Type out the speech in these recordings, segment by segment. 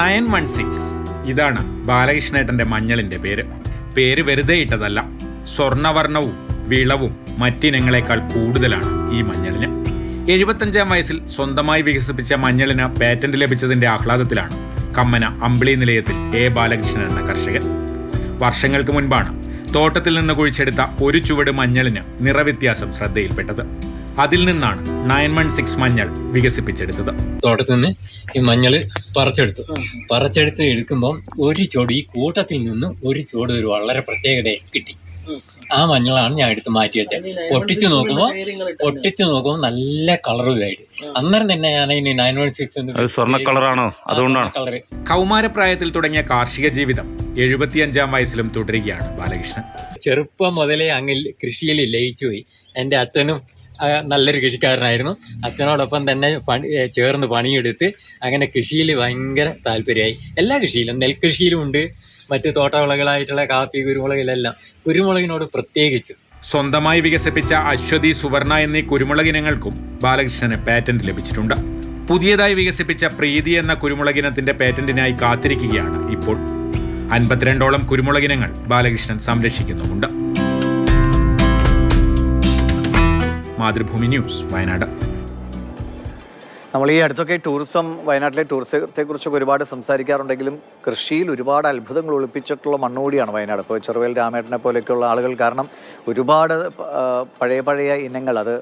Nine one six. ഇതാണ് ബാലകൃഷ്ണേട്ടന്റെ മഞ്ഞളിന്റെ പേര്. പേര് വെറുതെ ഇട്ടതല്ല സ്വർണവർണവും വിളവും മറ്റിനങ്ങളെക്കാൾ കൂടുതലാണ് ഈ മഞ്ഞളിന്. എഴുപത്തഞ്ചാം വയസ്സിൽ സ്വന്തമായി വികസിപ്പിച്ച മഞ്ഞളിന് പേറ്റന്റ് ലഭിച്ചതിന്റെ ആഹ്ലാദത്തിലാണ് കമ്മന അമ്പിളി നിലയത്തിൽ എ ബാലകൃഷ്ണൻ എന്ന കർഷകൻ. വർഷങ്ങൾക്ക് മുൻപാണ് തോട്ടത്തിൽ നിന്ന് കുഴിച്ചെടുത്ത ഒരു ചുവട് മഞ്ഞളിന് നിറവ്യത്യാസം ശ്രദ്ധയിൽപ്പെട്ടത്. അതിൽ നിന്നാണ് നയൻ വൺ സിക്സ് മഞ്ഞൾ വികസിപ്പിച്ചെടുത്തത്. തോട്ടത്തിൽ നിന്ന് ഈ മഞ്ഞൾ പറിച്ചെടുത്തു. പറിച്ചെടുത്ത് എടുക്കുമ്പം ഒരു ചുവട് ഈ കൂട്ടത്തിൽ നിന്ന് ഒരു ചുവട് ഒരു വളരെ പ്രത്യേകത കിട്ടി. ആ. മഞ്ഞളാണ് ഞാൻ എടുത്ത് മാറ്റി വെച്ചത്. പൊട്ടിച്ചു നോക്കുമ്പോൾ പൊട്ടിച്ചു നോക്കുമ്പോൾ നല്ല കളറുമായിട്ട് അന്നേരം തന്നെ ഞാൻ ഇനി നയൻ വൺ സിക്സ് അത് സ്വർണ കളറാണോ? അതുകൊണ്ടാണ്. കളർ കൗമാരപ്രായത്തിൽ തുടങ്ങിയ കാർഷിക ജീവിതം എഴുപത്തിയഞ്ചാം വയസ്സിലും തുടരുകയാണ് ബാലകൃഷ്ണൻ. ചെറുപ്പം മുതലേ അങ്ങിൽ കൃഷിയിൽ ലയിച്ചു പോയി എന്റെ അച്ഛനും നല്ലൊരു കൃഷിക്കാരനായിരുന്നു. അച്ഛനോടൊപ്പം തന്നെ പണി ചേർന്ന് പണിയെടുത്ത് അങ്ങനെ കൃഷിയിൽ ഭയങ്കര താല്പര്യമായി. എല്ലാ കൃഷിയിലും നെൽകൃഷിയിലും ഉണ്ട്. മറ്റ് തോട്ടവിളകളായിട്ടുള്ള കാപ്പി കുരുമുളകിലെല്ലാം കുരുമുളകിനോട് പ്രത്യേകിച്ച്. സ്വന്തമായി വികസിപ്പിച്ച അശ്വതി സുവർണ എന്നീ കുരുമുളക് ഇനങ്ങൾക്കും ബാലകൃഷ്ണന് പാറ്റന്റ് ലഭിച്ചിട്ടുണ്ട്. പുതിയതായി വികസിപ്പിച്ച പ്രീതി എന്ന കുരുമുളകിനത്തിന്റെ പാറ്റന്റിനായി കാത്തിരിക്കുകയാണ് ഇപ്പോൾ. അൻപത്തിരണ്ടോളം കുരുമുളകിനങ്ങൾ ബാലകൃഷ്ണൻ സംരക്ഷിക്കുന്നുമുണ്ട്. മാതൃഭൂമി ന്യൂസ് വയനാട്. നമ്മൾ ഈ അടുത്തൊക്കെ ടൂറിസം വയനാട്ടിലെ ടൂറിസത്തെ കുറിച്ചൊക്കെ ഒരുപാട് സംസാരിക്കാറുണ്ടെങ്കിലും കൃഷിയിൽ ഒരുപാട് അത്ഭുതങ്ങൾ ഒളിപ്പിച്ചിട്ടുള്ള മണ്ണുകൂടിയാണ് വയനാട്. ഇപ്പോൾ ചെറുവേൽ രാമേട്ടനെ പോലെയൊക്കെയുള്ള ആളുകൾ കാരണം ഒരുപാട് പഴയ പഴയ ഇനങ്ങൾ അത്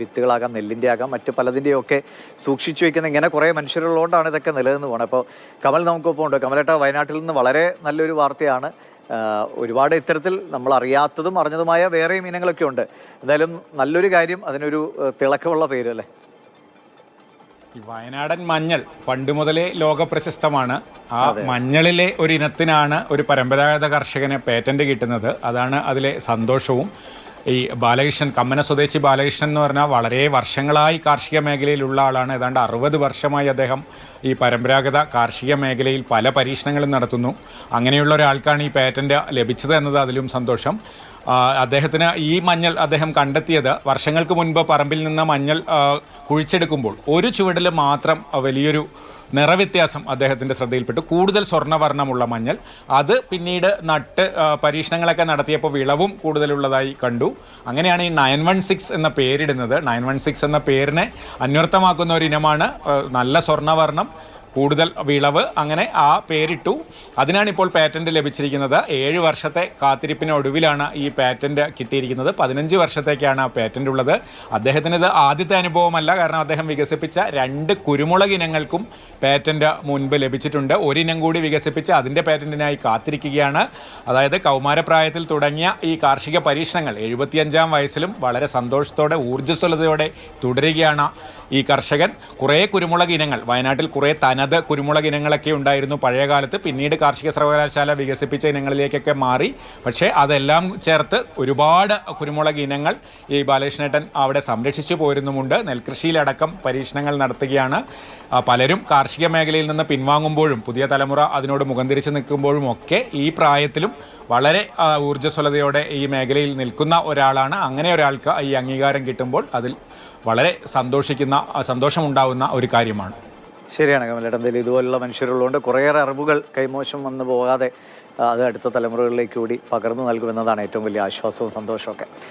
വിത്തുകളാകാം നെല്ലിന്റെ ആകാം മറ്റ് പലതിന്റെയും ഒക്കെ സൂക്ഷിച്ചു വയ്ക്കുന്ന ഇങ്ങനെ കുറേ മനുഷ്യരുള്ളതുകൊണ്ടാണ് ഇതൊക്കെ നിലനിന്ന് പോകുന്നത് അപ്പോൾ കമൽ നമുക്കൊപ്പം ഉണ്ട്. കമലേട്ട വയനാട്ടിൽ നിന്ന് വളരെ നല്ലൊരു വാർത്തയാണ്. ഒരുപാട് ഇത്തരത്തിൽ നമ്മൾ അറിയാത്തതും അറിഞ്ഞതുമായ വേറെയും ഇനങ്ങളൊക്കെ ഉണ്ട്. എന്തായാലും നല്ലൊരു കാര്യം അതിനൊരു തിളക്കമുള്ള പേര് അല്ലേ? ഈ വയനാടൻ മഞ്ഞൾ പണ്ട് മുതലേ ലോക പ്രശസ്തമാണ് ആ മഞ്ഞളിലെ ഒരു ഇനത്തിനാണ് ഒരു പരമ്പരാഗത കർഷകന് പേറ്റന്റ് കിട്ടുന്നത്. അതാണ് അതിലെ സന്തോഷവും. ഈ ബാലകൃഷ്ണൻ കമ്മന സ്വദേശി ബാലകൃഷ്ണൻ എന്ന് പറഞ്ഞാൽ വളരെ വർഷങ്ങളായി കാർഷിക മേഖലയിലുള്ള ആളാണ്. ഏതാണ്ട് അറുപത് വർഷമായി അദ്ദേഹം ഈ പരമ്പരാഗത കാർഷിക മേഖലയിൽ പല പരീക്ഷണങ്ങളും നടത്തുന്നു. അങ്ങനെയുള്ള ഒരാൾക്കാണ് ഈ പേറ്റന്റ് ലഭിച്ചത് എന്നത് അതിലും സന്തോഷം. അദ്ദേഹത്തിന് ഈ മഞ്ഞൾ അദ്ദേഹം കണ്ടെത്തിയത് വർഷങ്ങൾക്ക് മുൻപ് പറമ്പിൽ നിന്ന് മഞ്ഞൾ കുഴിച്ചെടുക്കുമ്പോൾ ഒരു ചുവടിൽ മാത്രം വലിയൊരു നിറവ്യത്യാസം അദ്ദേഹത്തിന്റെ ശ്രദ്ധയിൽപ്പെട്ടു. കൂടുതൽ സ്വർണവർണമുള്ള മഞ്ഞൾ. അത് പിന്നീട് നട്ട് പരീക്ഷണങ്ങളൊക്കെ നടത്തിയപ്പോൾ വിളവും കൂടുതലുള്ളതായി കണ്ടു. അങ്ങനെയാണ് ഈ നയൻ വൺ സിക്സ് എന്ന പേരിടുന്നത്. നയൻ വൺ സിക്സ് എന്ന പേരിനെ അന്വർത്ഥമാക്കുന്ന ഒരു ഇനമാണ് നല്ല സ്വർണവർണം കൂടുതൽ വിളവ് അങ്ങനെ ആ പേരിട്ടു. അതിനാണ് ഇപ്പോൾ പാറ്റന്റ് ലഭിച്ചിരിക്കുന്നത്. ഏഴ് വർഷത്തെ കാത്തിരിപ്പിനൊടുവിലാണ് ഈ പാറ്റന്റ് കിട്ടിയിരിക്കുന്നത്. പതിനഞ്ച് വർഷത്തേക്കാണ് ആ പാറ്റന്റ് ഉള്ളത്. അദ്ദേഹത്തിന് ഇത് ആദ്യത്തെ അനുഭവമല്ല. കാരണം അദ്ദേഹം വികസിപ്പിച്ച രണ്ട് കുരുമുളക് ഇനങ്ങൾക്കും പാറ്റന്റ് മുൻപ് ലഭിച്ചിട്ടുണ്ട്. ഒരിനം കൂടി വികസിപ്പിച്ച് അതിന്റെ പാറ്റന്റിനായി കാത്തിരിക്കുകയാണ്. അതായത് കൗമാരപ്രായത്തിൽ തുടങ്ങിയ ഈ കാർഷിക പരീക്ഷണങ്ങൾ എഴുപത്തിയഞ്ചാം വയസ്സിലും വളരെ സന്തോഷത്തോടെ ഊർജസ്വലതയോടെ തുടരുകയാണ്. ഈ കർഷകൻ കുറേ കുരുമുളക് ഇനങ്ങൾ വയനാട്ടിൽ കുറേ തനത് കുരുമുളക് ഇനങ്ങളൊക്കെ ഉണ്ടായിരുന്നു പഴയ കാലത്ത് പിന്നീട് കാർഷിക സർവകലാശാല വികസിപ്പിച്ച ഇനങ്ങളിലേക്കൊക്കെ മാറി. പക്ഷേ അതെല്ലാം ചേർത്ത് ഒരുപാട് കുരുമുളക് ഇനങ്ങൾ ഈ ബാലകൃഷ്ണേട്ടൻ അവിടെ സംരക്ഷിച്ചു പോരുന്നുമുണ്ട്. നെൽകൃഷിയിലടക്കം പരീക്ഷണങ്ങൾ നടത്തുകയാണ്. പലരും കാർഷിക മേഖലയിൽ നിന്ന് പിൻവാങ്ങുമ്പോഴും പുതിയ തലമുറ അതിനോട് മുഖം തിരിച്ച് നിൽക്കുമ്പോഴും ഒക്കെ ഈ പ്രായത്തിലും വളരെ ഊർജസ്വലതയോടെ ഈ മേഖലയിൽ നിൽക്കുന്ന ഒരാളാണ്. അങ്ങനെ ഒരാൾക്ക് ഈ അംഗീകാരം കിട്ടുമ്പോൾ അതിൽ വളരെ സന്തോഷിക്കുന്ന സന്തോഷമുണ്ടാകുന്ന ഒരു കാര്യമാണ്. ശരിയാണ് കമലേട്ടൻ. എന്തായാലും ഇതുപോലുള്ള മനുഷ്യരുള്ളതുകൊണ്ട് കുറേയേറെ അറിവുകൾ കൈമോശം വന്നു പോകാതെ അത് അടുത്ത തലമുറകളിലേക്ക് കൂടി പകർന്നു നൽകുമെന്നതാണ് ഏറ്റവും വലിയ ആശ്വാസവും സന്തോഷമൊക്കെ